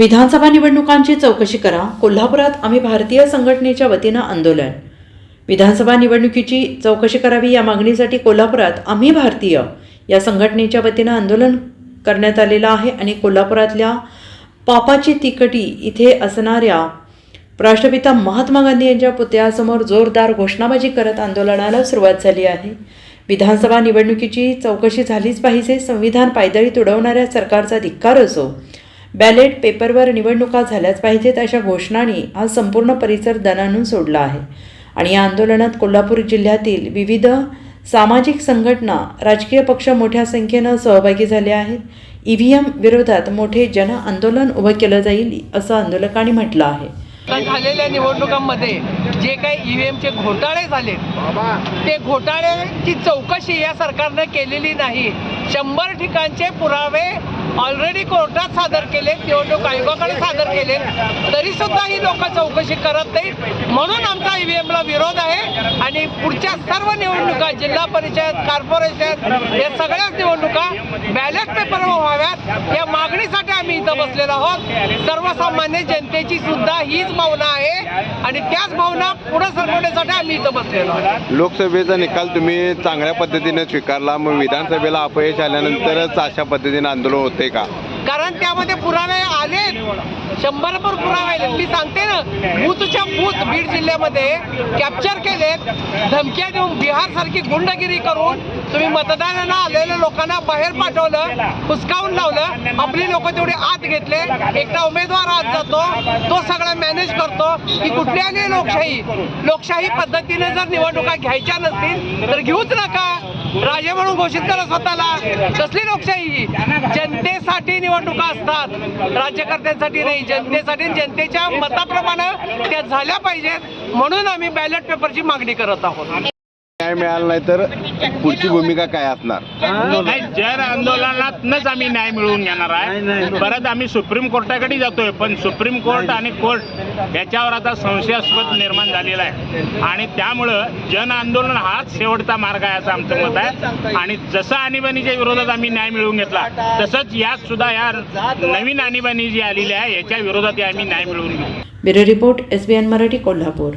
विधानसभा निवडणुकांची चौकशी करा. कोल्हापुरात आम्ही भारतीय संघटनेच्या वतीनं आंदोलन. विधानसभा निवडणुकीची चौकशी करावी या मागणीसाठी कोल्हापुरात आम्ही भारतीय या संघटनेच्या वतीनं आंदोलन करण्यात आलेलं आहे आणि कोल्हापुरातल्या पापाची तिकटी इथे असणाऱ्या राष्ट्रपिता महात्मा गांधी यांच्या पुतळ्यासमोर जोरदार घोषणाबाजी करत आंदोलनाला सुरुवात झाली आहे. विधानसभा निवडणुकीची चौकशी झालीच पाहिजे. संविधान पायदळी तुडवणाऱ्या सरकारचा धिक्कार असो बॅलेट पेपरवर निवडणुका झाल्याच पाहिजेत अशा घोषणांनी हा संपूर्ण परिसर दणानून सोडला आहे. आणि या आंदोलनात कोल्हापूर जिल्ह्यातील विविध सामाजिक संघटना राजकीय पक्ष मोठ्या संख्येनं सहभागी झाले आहेत. ई व्ही एम विरोधात मोठे जन आंदोलन उभं केलं जाईल असं आंदोलकांनी म्हटलं आहे. झालेल्या निवडणुकांमध्ये जे काही ईव्हीएमचे घोटाळे झाले ते घोटाळ्याची चौकशी या सरकारनं केलेली नाही. शंभर ठिकाणचे पुरावे ऑलरेडी कोर्टात सादर केले निवडणूक आयोगाकडे सादर केले तरी सुद्धा ही लोक चौकशी करत नाही म्हणून आमचा ईव्हीएमला विरोध आहे. आणि पुढच्या सर्व निवडणुका जिल्हा परिषद कॉर्पोरेशन या सगळ्याच निवडणुका बॅलेट पेपरवर व्हाव्यात. या मागणीसाठी बसलेलो आहोत. सर्वसामान्य जनतेची सुद्धा हीच भावना आहे. आणि त्याच भावना पुढे सरकवण्यासाठी आम्ही इथं बसलेलो आहोत. लोकसभेचा निकाल तुम्ही चांगल्या पद्धतीने स्वीकारला. मग विधानसभेला अपयश आल्यानंतरच अशा पद्धतीने आंदोलन होते का? कारण त्यामध्ये पुरावे आले शंभरभर पुरावे आले मी सांगते ना बूथच्या बूथ बीड जिल्ह्यामध्ये कॅप्चर केलेत. धमक्या देऊन बिहार सारखी गुंडगिरी करून तुम्ही मतदानाला आलेल्या लोकांना बाहेर पाठवलं हुसकावून लावलं. आपली लोक तेवढे आत घेतले एकटा उमेदवार आत जातो तो सगळा मॅनेज करतो. की कुठल्याही लोकशाही? लोकशाही पद्धतीने जर निवडणुका घ्यायच्या नसतील तर घेऊच नका. राजे म्हणून घोषित करा स्वतःला. कसली लोकशाही? जनते जनतेसाठी निवडणुका असतात. राज्यकर्त्यांसाठी नाही जनतेसाठी जनतेच्या मताप्रमाणे त्या झाल्या पाहिजेत. म्हणून आम्ही बॅलेट पेपरची मागणी करत आहोत. न्याय मिळाला नाही तर पुढची भूमिका काय असणार? नाही जन आंदोलनातनच आम्ही न्याय मिळवून घेणार आहे परत आम्ही सुप्रीम कोर्टाकडे जातोय पण सुप्रीम कोर्ट आणि कोर्ट याच्यावर आता संशयास्पद निर्माण झालेला आहे. आणि त्यामुळं जन आंदोलन हाच शेवटचा मार्ग आहे असं आमचं मत आहे. आणि जसं आणीबाणीच्या विरोधात आम्ही न्याय मिळवून घेतला तसंच यात सुद्धा या नवीन आणीबाणी जी आलेली आहे याच्या विरोधात आम्ही न्याय मिळवून घेऊ. Bureau report S B N Marathi Kolhapur.